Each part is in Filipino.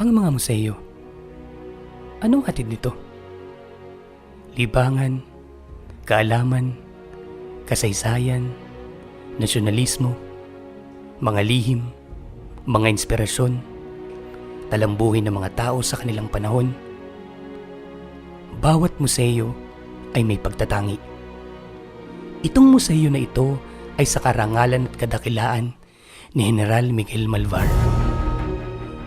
Ang mga museo. Anong hatid nito? Libangan, kaalaman, kasaysayan, nasyonalismo, mga lihim, mga inspirasyon, talambuhin ng mga tao sa kanilang panahon. Bawat museo ay may pagtatangi. Itong museo na ito ay sa karangalan at kadakilaan ni General Miguel Malvar,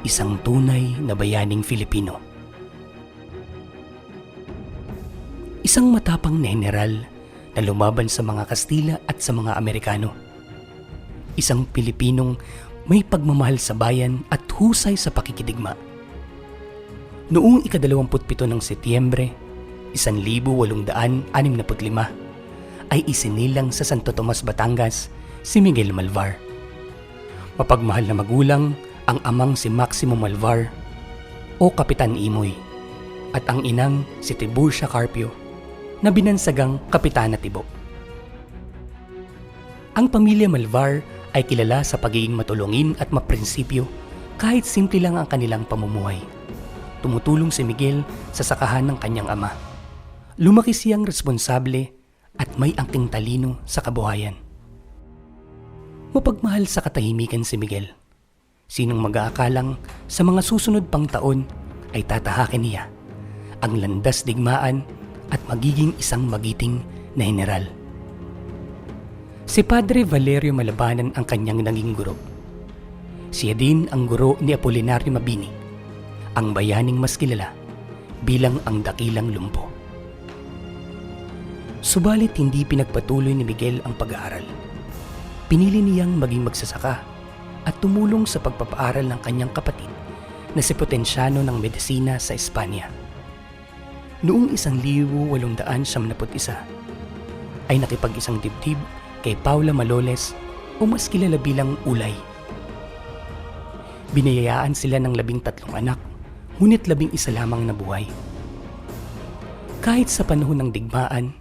isang tunay na bayaning Filipino. Isang matapang na general na lumaban sa mga Kastila at sa mga Amerikano. Isang Pilipinong may pagmamahal sa bayan at husay sa pakikidigma. Noong ikadalawamputpito ng Setyembre, 1865 ay isinilang sa Santo Tomas, Batangas si Miguel Malvar. Mapagmahal na magulang ang amang si Maximo Malvar o Kapitan Imoy at ang inang si Tiburcia Carpio na binansagang Kapitana Tibo. Ang pamilya Malvar ay kilala sa pagiging matulungin at maprinsipyo kahit simple lang ang kanilang pamumuhay. Tumutulong si Miguel sa sakahan ng kanyang ama. Lumaki siyang responsable at may angking talino sa kabuhayan. Mapagmahal sa katahimikan si Miguel. Sinong mag-aakalang sa mga susunod pang taon ay tatahakin niya ang landas digmaan at magiging isang magiting na general. Si Padre Valerio Malabanan ang kanyang naging guro. Siya din ang guro ni Apolinario Mabini, ang bayaning mas kilala bilang ang dakilang lumpo. Subalit hindi pinagpatuloy ni Miguel ang pag-aaral. Pinili niyang maging magsasaka at tumulong sa pagpapaaral ng kanyang kapatid na si Potensyano ng Medisina sa Espanya. Noong 1871 ay nakipag-isang dibdib kay Paula Maloles o mas kilala bilang Ulay. Binayayaan sila ng labing tatlong anak, ngunit labing isa lamang nabuhay. Kahit sa panahon ng digmaan,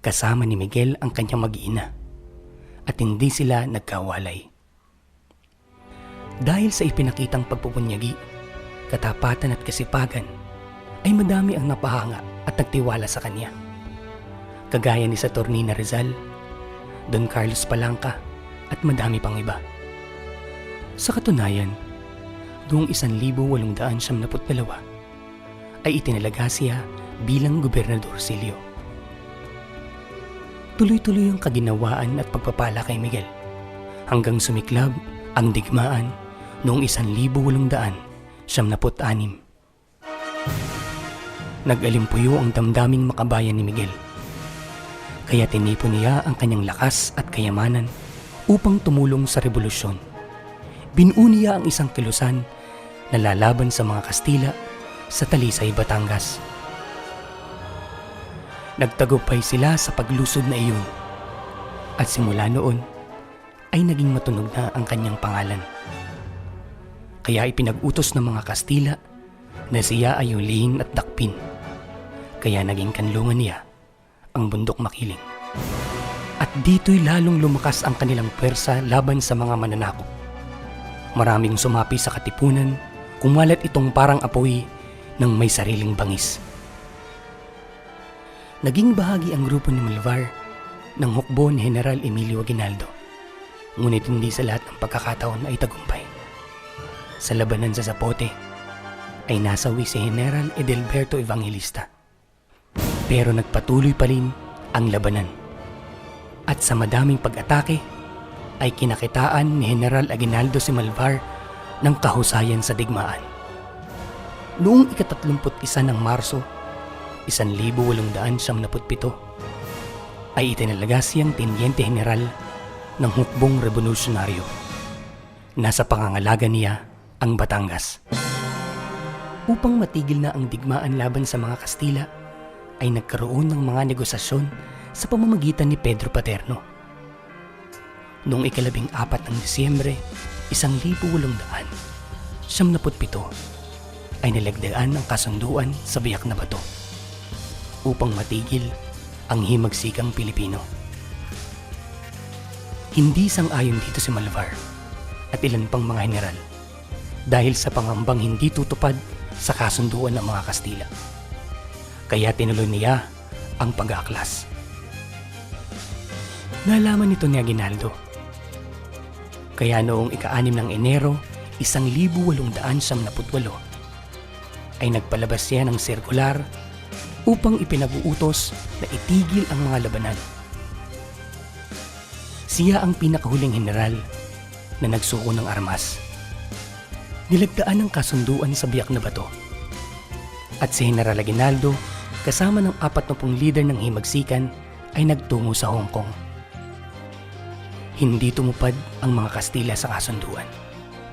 kasama ni Miguel ang kanyang mag-iina at hindi sila nagkawalay. Dahil sa ipinakitang pagpupunyagi, katapatan at kasipagan, ay madami ang napahanga at nagtiwala sa kanya. Kagaya ni Saturnina Rizal, Don Carlos Palanca at madami pang iba. Sa katunayan, noong 1872 ay itinalaga siya bilang gobernador Silio. Tuloy-tuloy ang kaginawaan at pagpapala kay Miguel hanggang sumiklab ang digmaan noong 1876. Nag-alimpuyo ang damdaming makabayan ni Miguel. Kaya tinipon niya ang kanyang lakas at kayamanan upang tumulong sa revolusyon. Binuo niya ang isang kilusan na lalaban sa mga Kastila sa Talisay, Batangas. Nagtagumpay sila sa paglusod na iyon at simula noon ay naging matunog na ang kanyang pangalan. Kaya ipinag-utos ng mga Kastila na siya ay hulihin at dakpin kaya naging kanlungan niya ang bundok makiling. At dito'y lalong lumakas ang kanilang pwersa laban sa mga mananakop. Maraming sumapi sa katipunan, kumalat itong parang apoy ng may sariling bangis. Naging bahagi ang grupo ni Malvar ng hukbo ni General Emilio Aguinaldo. Ngunit hindi sa lahat ng pagkakataon ay tagumpay. Sa labanan sa Zapote, ay nasawi si General Edelberto Evangelista pero nagpatuloy pa rin ang labanan. At sa madaming pag-atake, ay kinakitaan ni General Aguinaldo si Malvar ng kahusayan sa digmaan. Noong ikatatlumput isa ng Marso, 1877, ay itinalaga siyang Teniente General ng hukbong revolusyonaryo. Nasa pangangalaga niya ang Batangas. Upang matigil na ang digmaan laban sa mga Kastila, ay nagkaroon ng mga negosasyon sa pamamagitan ni Pedro Paterno. Noong ikalabing apat ng Disyembre, isang libo walong daan, siyam ay nilagdagan ang kasunduan sa biyak na bato upang matigil ang himagsikang Pilipino. Hindi sang-ayon dito si Malvar at ilan pang mga general dahil sa pangambang hindi tutupad sa kasunduan ng mga Kastila. Kaya tinuloy niya ang pag-aaklas. Nalaman nito ni Aguinaldo. Kaya noong ika-anim ng Enero, isang libu walong daan siyam naputwalo, ay nagpalabas siya ng sirkular upang ipinag-uutos na itigil ang mga labanan. Siya ang pinakahuling general na nagsuko ng armas. Nilagdaan ng kasunduan sa biyak na bato. At si General Aguinaldo, kasama ng apat na pong leader ng himagsikan, ay nagtungo sa Hong Kong. Hindi tumupad ang mga Kastila sa kasunduan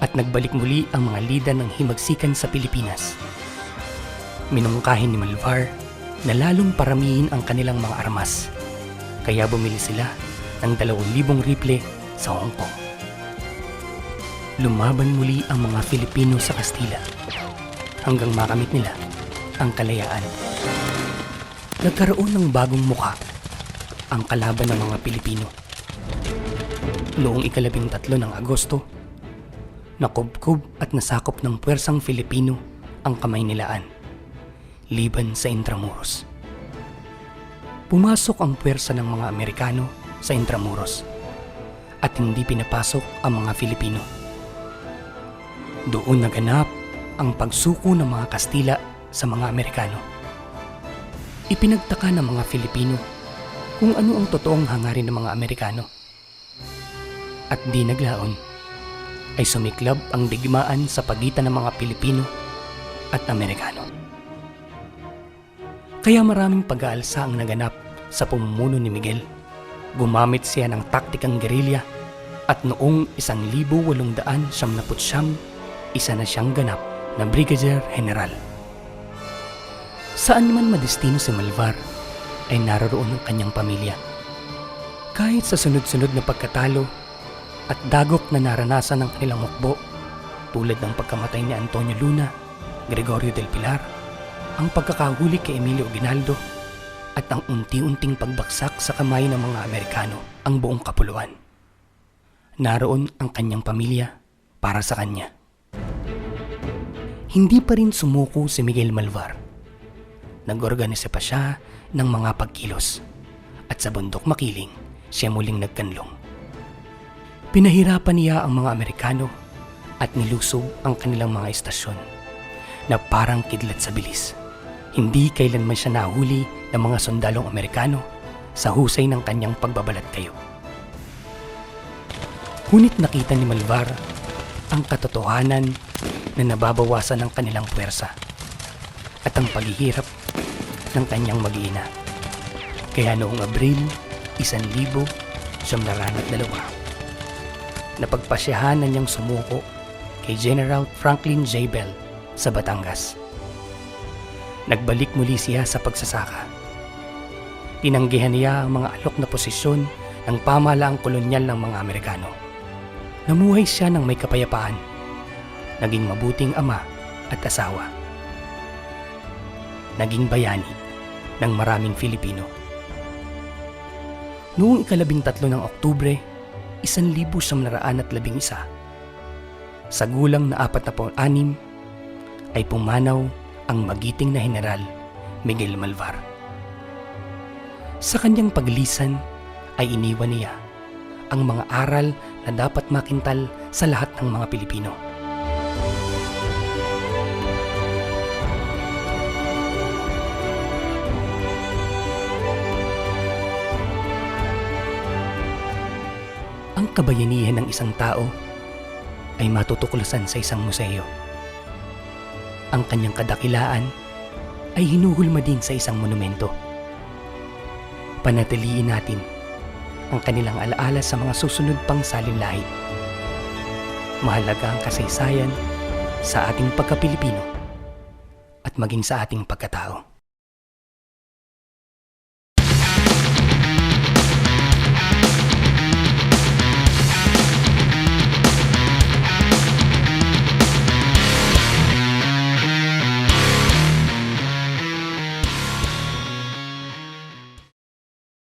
at nagbalik muli ang mga lider ng himagsikan sa Pilipinas. Minungkahin ni Malvar na lalong paramihin ang kanilang mga armas, kaya bumili sila ng 2,000 rifle sa Hong Kong. Lumaban muli ang mga Filipino sa Kastila hanggang makamit nila ang kalayaan. Nagkaroon ng bagong muka ang kalaban ng mga Pilipino. Noong ikalabing tatlo ng Agosto, nakubkob at nasakop ng puwersang Filipino ang kamay nilaan, liban sa Intramuros. Pumasok ang puwersa ng mga Amerikano sa Intramuros at hindi pinapasok ang mga Filipino. Doon naganap ang pagsuko ng mga Kastila sa mga Amerikano. Ipinagtaka ng mga Filipino kung ano ang totoong hangarin ng mga Amerikano. At di naglaon ay sumiklab ang digmaan sa pagitan ng mga Pilipino at Amerikano. Kaya maraming pag-aalsa ang naganap sa pumumuno ni Miguel. Gumamit siya ng taktikang gerilya at noong 1879 isa na siyang ganap na Brigadier General. Saan man madestino si Malvar ay naroroon ang kanyang pamilya. Kahit sa sunod-sunod na pagkatalo at dagok na naranasan ng kanilang mukbo tulad ng pagkamatay ni Antonio Luna, Gregorio del Pilar, ang pagkakahuli kay Emilio Aguinaldo at ang unti-unting pagbaksak sa kamay ng mga Amerikano ang buong kapuluan. Naroon ang kanyang pamilya para sa kanya. Hindi pa rin sumuko si Miguel Malvar. Nag-organisa pa siya ng mga pagkilos at sa bundok makiling siya muling nagkanlong. Pinahirapan niya ang mga Amerikano at nilusog ang kanilang mga estasyon na parang kidlat sa bilis. Hindi kailanman siya nahuli ng mga sundalong Amerikano sa husay ng kanyang pagbabalat kayo. Ngunit nakita ni Malvar ang katotohanan na nababawasan ng kanilang puwersa at ang paghihirap ng kanyang mag-iina. Kaya noong Abril, isan libo, siyam naranat dalawa. Napagpasyahan na niyang sumuko kay General Franklin J. Bell sa Batangas. Nagbalik muli siya sa pagsasaka. Tinanggihan niya ang mga alok na posisyon ng pamahalaang kolonyal ng mga Amerikano. Namuhay siya ng may kapayapaan. Naging mabuting ama at asawa. Naging bayani ng maraming Filipino. Noong ikalabing tatlo ng Oktubre, isan libo siyam naraan at labing isa. Sa gulang na apat na anim, ay pumanaw ang magiting na General Miguel Malvar. Sa kanyang paglisan ay iniwan niya ang mga aral na dapat makintal sa lahat ng mga Pilipino. Kabayanihan ng isang tao ay matutuklasan sa isang museo. Ang kanyang kadakilaan ay hinuhulma din sa isang monumento. Panatiliin natin ang kanilang alaala sa mga susunod pang salinlahit. Mahalaga ang kasaysayan sa ating pagka-Pilipino at maging sa ating pagkatao.